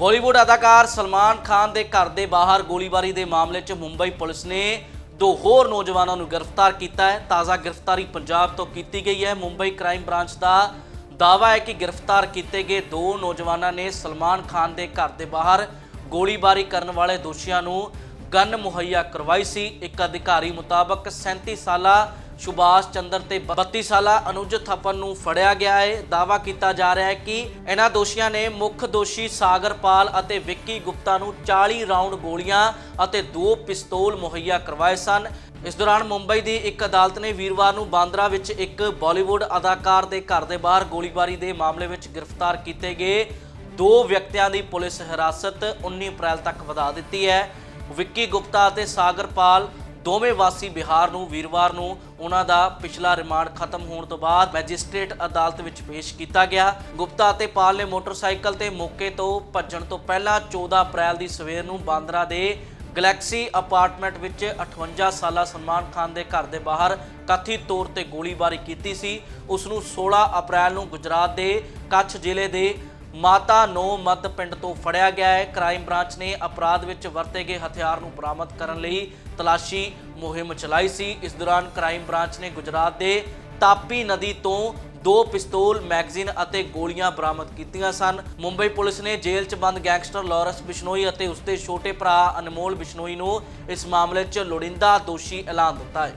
ਬਾਲੀਵੁੱਡ ਅਦਾਕਾਰ ਸਲਮਾਨ ਖਾਨ ਦੇ ਘਰ ਦੇ ਬਾਹਰ ਗੋਲੀਬਾਰੀ ਦੇ ਮਾਮਲੇ 'ਚ ਮੁੰਬਈ ਪੁਲਿਸ ਨੇ ਦੋ ਹੋਰ ਨੌਜਵਾਨਾਂ ਨੂੰ ਗ੍ਰਿਫਤਾਰ ਕੀਤਾ ਹੈ। ਤਾਜ਼ਾ ਗ੍ਰਿਫਤਾਰੀ ਪੰਜਾਬ ਤੋਂ ਕੀਤੀ ਗਈ ਹੈ। ਮੁੰਬਈ ਕ੍ਰਾਈਮ ਬ੍ਰਾਂਚ ਦਾ ਦਾਅਵਾ ਹੈ ਕਿ ਗ੍ਰਿਫਤਾਰ ਕੀਤੇ ਗਏ ਦੋ ਨੌਜਵਾਨਾਂ ਨੇ ਸਲਮਾਨ ਖਾਨ ਦੇ ਘਰ ਦੇ ਬਾਹਰ ਗੋਲੀਬਾਰੀ ਕਰਨ ਵਾਲੇ ਦੋਸ਼ੀਆਂ ਨੂੰ ਗਨ ਮੁਹੱਈਆ ਕਰਵਾਈ ਸੀ। ਇੱਕ ਅਧਿਕਾਰੀ ਮੁਤਾਬਕ 37 ਸਾਲਾ ਸੁਭਾਸ਼ ਚੰਦਰ ਤੇ 32 ਸਾਲਾ ਅਨੁਜ ਥੱਪਨ ਨੂੰ ਫੜਿਆ ਗਿਆ ਹੈ। ਦਾਵਾ ਕੀਤਾ ਜਾ ਰਿਹਾ ਹੈ ਕਿ ਇਹਨਾਂ ਦੋਸ਼ੀਆਂ ਨੇ ਮੁੱਖ ਦੋਸ਼ੀ ਸਾਗਰਪਾਲ ਅਤੇ ਵਿੱਕੀ ਗੁਪਤਾ ਨੂੰ 40 ਰਾਉਂਡ ਗੋਲੀਆਂ ਅਤੇ ਦੋ ਪਿਸਤੌਲ ਮੁਹੱਈਆ ਕਰਵਾਏ ਸਨ। ਇਸ ਦੌਰਾਨ ਮੁੰਬਈ ਦੀ ਇੱਕ ਅਦਾਲਤ ਨੇ ਵੀਰਵਾਰ ਨੂੰ ਬਾਂਦਰਾ ਵਿੱਚ ਇੱਕ ਬਾਲੀਵੁੱਡ ਅਦਾਕਾਰ ਦੇ ਘਰ ਦੇ ਬਾਹਰ ਗੋਲੀਬਾਰੀ ਦੇ ਮਾਮਲੇ ਵਿੱਚ ਗ੍ਰਿਫਤਾਰ ਕੀਤੇ ਗਏ। ਦੋ ਵਿਅਕਤੀਆਂ ਦੀ ਪੁਲਿਸ ਹਿਰਾਸਤ 19 ਅਪ੍ਰੈਲ ਤੱਕ ਵਧਾ ਦਿੱਤੀ ਹੈ। ਵਿੱਕੀ ਗੁਪਤਾ ਅਤੇ ਸਾਗਰਪਾਲ ਦੋਵੇਂ ਵਾਸੀ ਬਿਹਾਰ ਨੂੰ, ਵੀਰਵਾਰ ਨੂੰ ਉਹਨਾਂ ਦਾ ਪਿਛਲਾ ਰਿਮਾਂਡ ਖਤਮ ਹੋਣ ਤੋਂ ਬਾਅਦ ਮੈਜਿਸਟ੍ਰੇਟ ਅਦਾਲਤ ਵਿੱਚ ਪੇਸ਼ ਕੀਤਾ ਗਿਆ। ਗੁਪਤਾ ਅਤੇ ਪਾਲ ਨੇ ਮੋਟਰਸਾਈਕਲ ਤੇ ਮੌਕੇ ਤੋਂ ਭੱਜਣ ਤੋਂ ਪਹਿਲਾਂ 14 ਅਪ੍ਰੈਲ ਦੀ ਸਵੇਰ ਨੂੰ ਬਾਂਦਰਾ ਦੇ ਗਲੈਕਸੀ ਅਪਾਰਟਮੈਂਟ ਵਿੱਚ 58 ਸਾਲਾ ਸਲਮਾਨ ਖਾਨ ਦੇ ਘਰ ਦੇ ਬਾਹਰ ਕਥਿਤ ਤੌਰ ਤੇ ਗੋਲੀਬਾਰੀ ਕੀਤੀ ਸੀ। ਉਸ ਨੂੰ 16 ਅਪ੍ਰੈਲ ਨੂੰ ਗੁਜਰਾਤ ਦੇ ਕੱਛ ਜ਼ਿਲ੍ਹੇ ਦੇ ਮਾਤਾ ਨੋ ਮੱਧ ਪਿੰਡ ਤੋਂ ਫੜਿਆ ਗਿਆ ਹੈ। ਕ੍ਰਾਈਮ ਬ੍ਰਾਂਚ ਨੇ ਅਪਰਾਧ ਵਿੱਚ ਵਰਤੇ ਗਏ ਹਥਿਆਰ ਨੂੰ ਬਰਾਮਦ ਕਰਨ ਲਈ ਤਲਾਸ਼ੀ ਮੁਹਿੰਮ ਚਲਾਈ ਸੀ। ਇਸ ਦੌਰਾਨ ਕ੍ਰਾਈਮ ਬ੍ਰਾਂਚ ਨੇ ਗੁਜਰਾਤ ਦੇ ਤਾਪੀ ਨਦੀ ਤੋਂ ਦੋ ਪਿਸਤੌਲ, ਮੈਗਜ਼ੀਨ ਅਤੇ ਗੋਲੀਆਂ ਬਰਾਮਦ ਕੀਤੀਆਂ ਸਨ। ਮੁੰਬਈ ਪੁਲਿਸ ਨੇ ਜੇਲ੍ਹ 'ਚ ਬੰਦ ਗੈਂਗਸਟਰ ਲਾਰੈਂਸ ਬਿਸ਼ਨੋਈ ਅਤੇ ਉਸਦੇ ਛੋਟੇ ਭਰਾ ਅਨਮੋਲ ਬਿਸ਼ਨੋਈ ਨੂੰ ਇਸ ਮਾਮਲੇ 'ਚ ਲੋੜਿੰਦਾ ਦੋਸ਼ੀ ਐਲਾਨ ਦਿੱਤਾ ਹੈ।